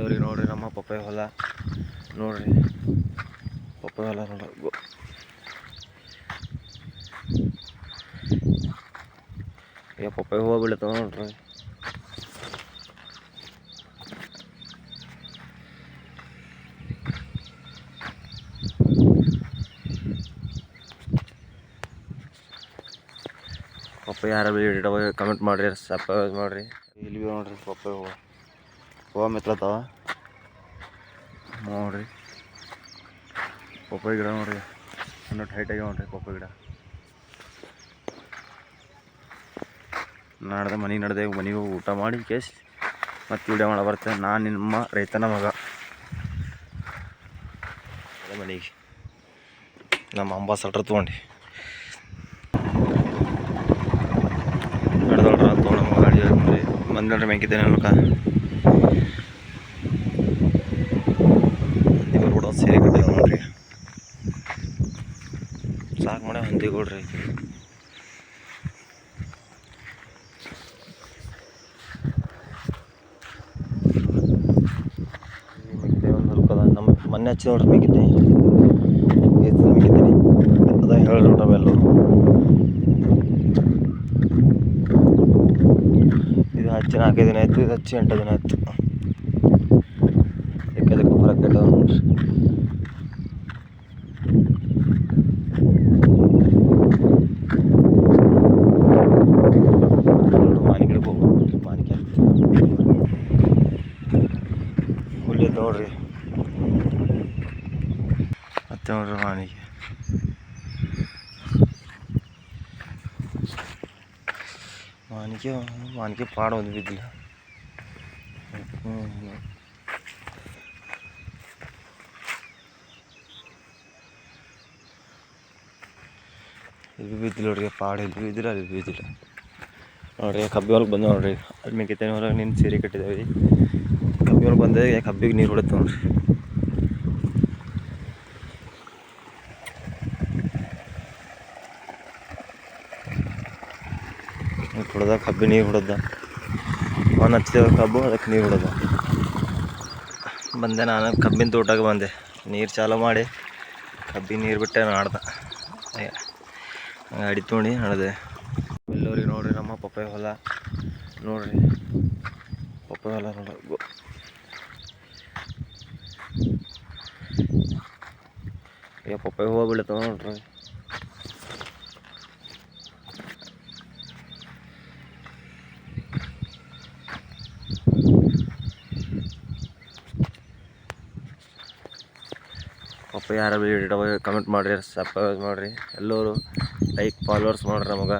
ಎಲ್ಲರಿಗೆ ನೋಡ್ರಿ, ನಮ್ಮ ಪಪ್ಪಾಯ ಹೊಲ. ನೋಡ್ರಿ, ಪಪ್ಪಾಯ ಹೊಲ ನೋಡ್ರಿ. ಏ, ಪಪ್ಪಾಯ ಹೂವು ಬೀಳತ್ತವ ನೋಡ್ರಿ. ಪಪ್ಪಾಯ ಯಾರ ಕಮೆಂಟ್ ಮಾಡಿರಿ ಸಪ್ಪ ಮಾಡ್ರಿ. ಇಲ್ಲಿ ನೋಡ್ರಿ ಪಪ್ಪಾಯ ಹೂವು. ಹೂವು ಮೆತ್ಲತ್ತಾವ ನೋಡ್ರಿ. ಪಪ್ಪಾಯಿ ಗಿಡ ನೋಡ್ರಿ. ಇನ್ನೂ ಟೈಟಾಗಿ ನೋಡ್ರಿ ಪಪ್ಪಾಯಿ ಗಿಡ. ನಾಡ್ದೆ ಮನೆಗೆ ನಡೆದೆ ಮನೆಗೆ ಹೋಗಿ ಊಟ ಮಾಡಿ ಕೇಸ್ ಮತ್ತೆ ವಿಡಿಯೋ ಮಾಡ ಬರ್ತೇನೆ. ನಾನು ನಿಮ್ಮ ರೈತನ ಮಗ. ಮನೆಗೆ. ನಮ್ಮ ಅಂಬಾಸಡ್ರ್ ತೊಗೊಂಡು. ನಡೆದೋಳ್ರ ತೊಗೊಂಡು ಗಾಡಿ ಹಾಕ್ರಿ ಬಂದ್ರೆ ಮೆಂಕಿದ್ದೇನೆ ಸ್ವಲ್ಪ ನಮ್ಮ ಮೊನ್ನೆ ಹಚ್ಚಿ ನೋಡ್ರಿ ಮೆಕ್ಕಿದ್ದೆ ಎಷ್ಟು ಮೆಕ್ಕಿದ್ದೀನಿ ಅದ ಹೇಳಿ ಅವೆಲ್ಲ ಇದು ಹಚ್ಚಿ ನಾಲ್ಕೈದು ದಿನ ಆಯ್ತು, ಇದು ಹಚ್ಚಿ ಎಂಟು ದಿನ ಆಯ್ತು. ಅದಕ್ಕೆ ಫರಕ್ ಕೆಟ್ಟದ ನೋಡ್ರಿ. ನೋಡ್ರಿ. ಮತ್ತೆ ನೋಡ್ರಿ ಮಾನಿಗೆ ಮಾನಿಕೆ ಮಾನಿಕೆ ಪಾಡ ಒಂದು ಬಿದ್ದಿಲ್ಲ ಇಲ್ಲಿ ಬಿದ್ದಿಲ್ಲ ನೋಡ್ರಿ, ಪಾಡ ಇಲ್ಲಿ ಬಿದ್ದಿಲ್ಲ, ಅಲ್ಲಿ ಬಿದ್ದಿಲ್ಲ. ನೋಡ್ರಿ ಕಬ್ಬಿ ಹೊಲಕ್ಕೆ ಬಂದ ನೋಡ್ರಿ. ಅಲ್ಲಿ ಮೆಕ್ಕಿತೇನೆ ಹೊರಗೆ ನಿನ್ನ ಸೀರೆ ಕಟ್ಟಿದ್ದೇವೆ ಕಬ್ಬಿ ಹೊಲಕ್ಕೆ ಬಂದೆ ಕಬ್ಬಿಗೆ ನೀರು ಹೊಡುತ್ತೆ ನೋಡ್ರಿ ಹೊಡೆದ ಕಬ್ಬಿ ನೀರು ಹೊಡೆದ. ಅವನು ಹಚ್ಚಿದೆ ಕಬ್ಬು ಅದಕ್ಕೆ ನೀರು ಹೊಡೆದ. ಬಂದೆ ನಾನು, ಕಬ್ಬಿನ ತೋಟಕ್ಕೆ ಬಂದೆ. ನೀರು ಚಾಲು ಮಾಡಿ ಕಬ್ಬಿ ನೀರು ಬಿಟ್ಟೆ ನಾಡ್ದ ಅಡಿ ತೋಣಿ ನಡೆದೆ ಎಲ್ಲರಿಗೆ ನೋಡ್ರಿ ನಮ್ಮ ಪಪ್ಪಾಯ ಹೊಲ. ನೋಡ್ರಿ, ಪಪ್ಪಾಯ ಹೊಲ ನೋಡ್ರಿ. ಏ, ಪಪ್ಪಾಯ ಹೂವು ಬೀಳತ್ತವ ನೋಡ್ರಿ ಪಪ್ಪ ಯಾರ ಕಮೆಂಟ್ ಮಾಡಿರಿ, ಸಬ್ಸ್ಕ್ರೈಬ್ ಮಾಡಿರಿ. ಎಲ್ಲರೂ ಲೈಕ್ ಫಾಲೋವರ್ಸ್ ಮಾಡ್ರಿ ನಮಗೆ.